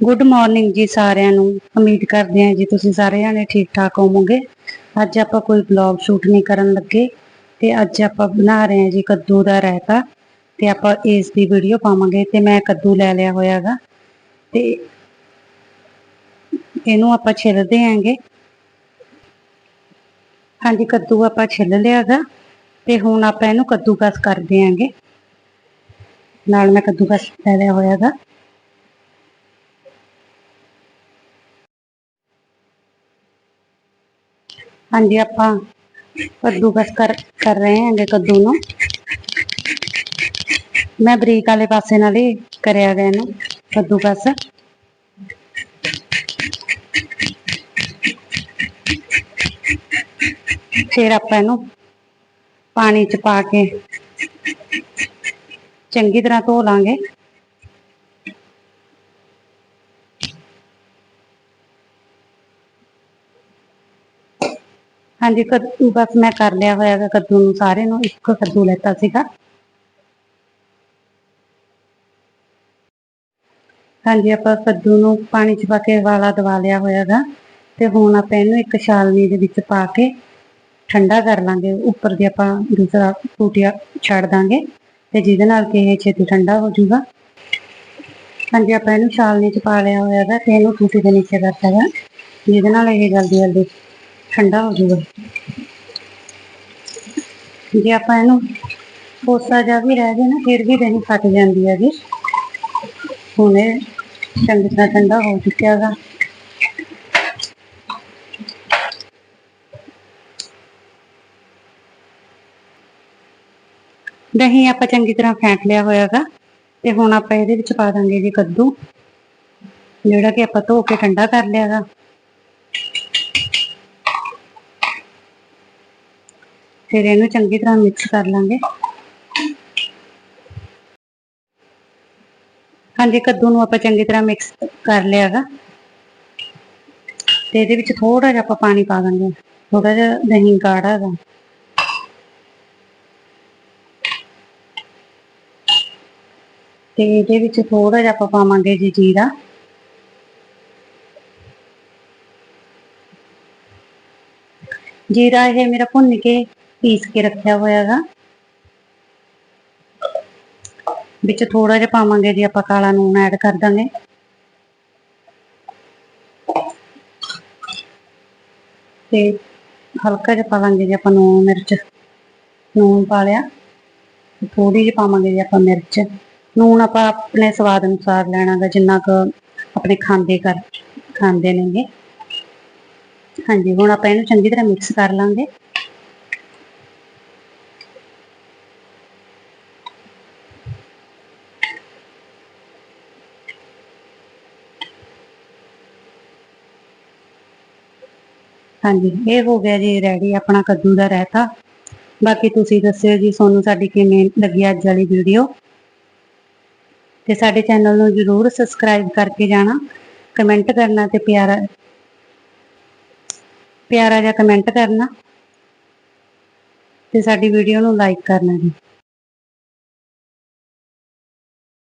Good morning ਜੀ ਸਾਰਿਆਂ ਨੂੰ। ਉਮੀਦ ਕਰਦੇ ਹਾਂ ਜੀ ਤੁਸੀਂ ਸਾਰੇ ਜਾਣੇ ਠੀਕ ਠਾਕ ਹੋਵੋਗੇ। ਅੱਜ ਆਪਾਂ ਕੋਈ ਬਲੌਗ ਸ਼ੂਟ ਨਹੀਂ ਕਰਨ ਲੱਗੇ ਤੇ ਅੱਜ ਆਪਾਂ ਬਣਾ ਰਹੇ ਹਾਂ ਜੀ ਕੱਦੂ ਦਾ ਰਾਇਤਾ ਤੇ ਆਪਾਂ ਇਸ ਦੀ ਵੀਡੀਓ ਪਾਵਾਂਗੇ ਤੇ ਮੈਂ ਕੱਦੂ ਲੈ ਲਿਆ ਹੋਇਆਗਾ। ਤੇ ਇਹਨੂੰ ਆਪਾਂ ਛਿੱਲਦੇ ਆਂਗੇ ਹਾਂਜੀ, ਕੱਦੂ ਆਪਾਂ ਛਿੱਲ ਲਿਆਗਾ ਤੇ ਹੁਣ ਆਪਾਂ ਇਹਨੂੰ ਕੱਦੂਕਸ ਕਰਦੇ ਆਂਗੇ ਨਾਲ ਮੈਂ ਕੱਦੂਕਸ ਲੈ ਲਿਆ ਹੋਇਆਗਾ। ਹਾਂਜੀ, ਆਪਾਂ ਕੱਦੂਕਸ ਕਰ ਕਰ ਰਹੇ ਹਾਂਗੇ ਕੱਦੂ ਨੂੰ। ਮੈਂ ਬਰੀਕ ਵਾਲੇ ਪਾਸੇ ਨਾਲ ਹੀ ਕਰਿਆ ਗਿਆ ਇਹਨੂੰ ਕੱਦੂ ਕਸ ਫਿਰ ਆਪਾਂ ਇਹਨੂੰ ਪਾਣੀ ਚ ਪਾ ਕੇ ਚੰਗੀ ਤਰ੍ਹਾਂ ਧੋ ਲਾਂਗੇ। ਹਾਂਜੀ, ਕੱਦੂ ਬਸ ਮੈਂ ਕਰ ਲਿਆ ਹੋਇਆ ਹੈਗਾ ਕੱਦੂ ਨੂੰ ਸਾਰੇ ਨੂੰ, ਇੱਕ ਕੱਦੂ ਲੈਤਾ ਸੀਗਾ। ਹਾਂਜੀ, ਆਪਾਂ ਕੱਦੂ ਨੂੰ ਪਾਣੀ ਚ ਪਾ ਕੇ ਵਾਲਾ ਦਵਾ ਲਿਆ ਹੋਇਆਗਾ ਤੇ ਹੁਣ ਆਪਾਂ ਇਹਨੂੰ ਇੱਕ ਛਾਲਨੀ ਦੇ ਵਿੱਚ ਪਾ ਕੇ ਠੰਡਾ ਕਰ ਲਾਂਗੇ। ਉੱਪਰ ਦੀ ਆਪਾਂ ਦੂਸਰਾ ਟੂਟੀਆ ਛੱਡ ਦਾਂਗੇ ਤੇ ਜਿਹਦੇ ਨਾਲ ਕਿ ਇਹ ਛੇਤੀ ਠੰਡਾ ਹੋ ਜਾਊਗਾ। ਹਾਂਜੀ, ਆਪਾਂ ਇਹਨੂੰ ਛਾਲਨੀ ਚ ਪਾ ਲਿਆ ਹੋਇਆਗਾ ਤੇ ਇਹਨੂੰ ਟੂਟੀ ਦੇ ਨੀਚੇ ਕਰਤਾ ਹੈਗਾ ਜਿਹਦੇ ਨਾਲ ਇਹ ਜਲਦੀ ਜਲਦੀ ਠੰਡਾ ਹੋ ਜਾਊਗਾ। ਜੇ ਆਪਾਂ ਇਹਨੂੰ ਕੋਸਾ ਜਾ ਵੀ ਰਹਿ ਜਾਏ ਨਾ, ਫਿਰ ਵੀ ਦਹੀਂ ਫਟ ਜਾਂਦੀ ਹੈ ਜੀ ਹੁਣ ਇਹ ਚੰਗੀ ਤਰ੍ਹਾਂ ਠੰਡਾ ਹੋ ਚੁੱਕਿਆ ਹੈਗਾ। ਦਹੀਂ ਆਪਾਂ ਚੰਗੀ ਤਰ੍ਹਾਂ ਫੈਂਟ ਲਿਆ ਹੋਇਆਗਾ ਤੇ ਹੁਣ ਆਪਾਂ ਇਹਦੇ ਵਿੱਚ ਪਾ ਦਾਂਗੇ ਜੀ ਕੱਦੂ। ਜਿਹੜਾ ਕਿ ਆਪਾਂ ਧੋ ਕੇ ਠੰਡਾ ਕਰ ਲਿਆਗਾ ਫਿਰ ਇਹਨੂੰ ਚੰਗੀ ਤਰ੍ਹਾਂ ਮਿਕਸ ਕਰ ਲਾਂਗੇ। ਹਾਂਜੀ, ਕੱਦੂ ਨੂੰ ਆਪਾਂ ਚੰਗੀ ਤਰ੍ਹਾਂ ਮਿਕਸ ਕਰ ਲਿਆਗਾ ਤੇ ਇਹਦੇ ਵਿੱਚ ਥੋੜਾ ਜਿਹਾ ਆਪਾਂ ਪਾਣੀ ਪਾ ਦਾਂਗੇ ਥੋੜਾ ਜਿਹਾ ਦਹੀਂ ਗਾੜਾ ਹੈਗਾ। ਤੇ ਇਹਦੇ ਵਿੱਚ ਥੋੜਾ ਜਿਹਾ ਆਪਾਂ ਪਾਵਾਂਗੇ ਜੀ ਜੀਰਾ। ਜੀਰਾ ਇਹ ਮੇਰਾ ਭੁੰਨ ਕੇ ਪੀਸ ਕੇ ਰੱਖਿਆ ਹੋਇਆ ਹੈਗਾ। ਵਿੱਚ ਥੋੜਾ ਜਿਹਾ ਪਾਵਾਂਗੇ ਜੀ, ਆਪਾਂ ਕਾਲਾ ਨੂਨ ਐਡ ਕਰ ਦਾਂਗੇ। ਤੇ ਹਲਕਾ ਜਿਹਾ ਪਾਵਾਂਗੇ ਜੀ ਆਪਾਂ ਨੂਨ, ਮਿਰਚ। ਨੂਨ ਪਾ ਲਿਆ। ਥੋੜੀ ਜਿਹੀ ਪਾਵਾਂਗੇ ਜੀ ਆਪਾਂ ਮਿਰਚ। ਨੂਨ ਆਪਾਂ ਆਪਣੇ ਸਵਾਦ ਅਨੁਸਾਰ ਲੈਣਾਗਾ ਜਿੰਨਾ ਕੁ ਆਪਣੇ ਖਾਂਦੇ ਕਰ, ਖਾਂਦੇ ਨੇਗੇ। ਹਾਂਜੀ, ਹੁਣ ਆਪਾਂ ਇਹਨੂੰ ਚੰਗੀ ਤਰ੍ਹਾਂ ਮਿਕਸ ਕਰ ਲਾਂਗੇ। ਹਾਂਜੀ, ਇਹ ਹੋ ਗਿਆ ਜੀ ਰੈਡੀ, ਆਪਣਾ ਕੱਦੂ ਦਾ ਰਹਿਤਾ ਬਾਕੀ ਤੁਸੀਂ ਦੱਸਿਓ ਜੀ ਤੁਹਾਨੂੰ ਸਾਡੀ ਕਿਵੇਂ ਲੱਗੀ ਅੱਜ ਵਾਲੀ ਵੀਡੀਓ। ਤੇ ਸਾਡੇ ਚੈਨਲ ਨੂੰ ਜਰੂਰ ਸਬਸਕ੍ਰਾਈਬ ਕਰਕੇ ਜਾਣਾ, ਕਮੈਂਟ ਕਰਨਾ ਤੇ ਪਿਆਰਾ ਪਿਆਰਾ ਜਿਹਾ ਕਮੈਂਟ ਕਰਨਾ। ਤੇ ਸਾਡੀ ਵੀਡੀਓ ਨੂੰ ਲਾਈਕ ਕਰਨਾ ਜੀ।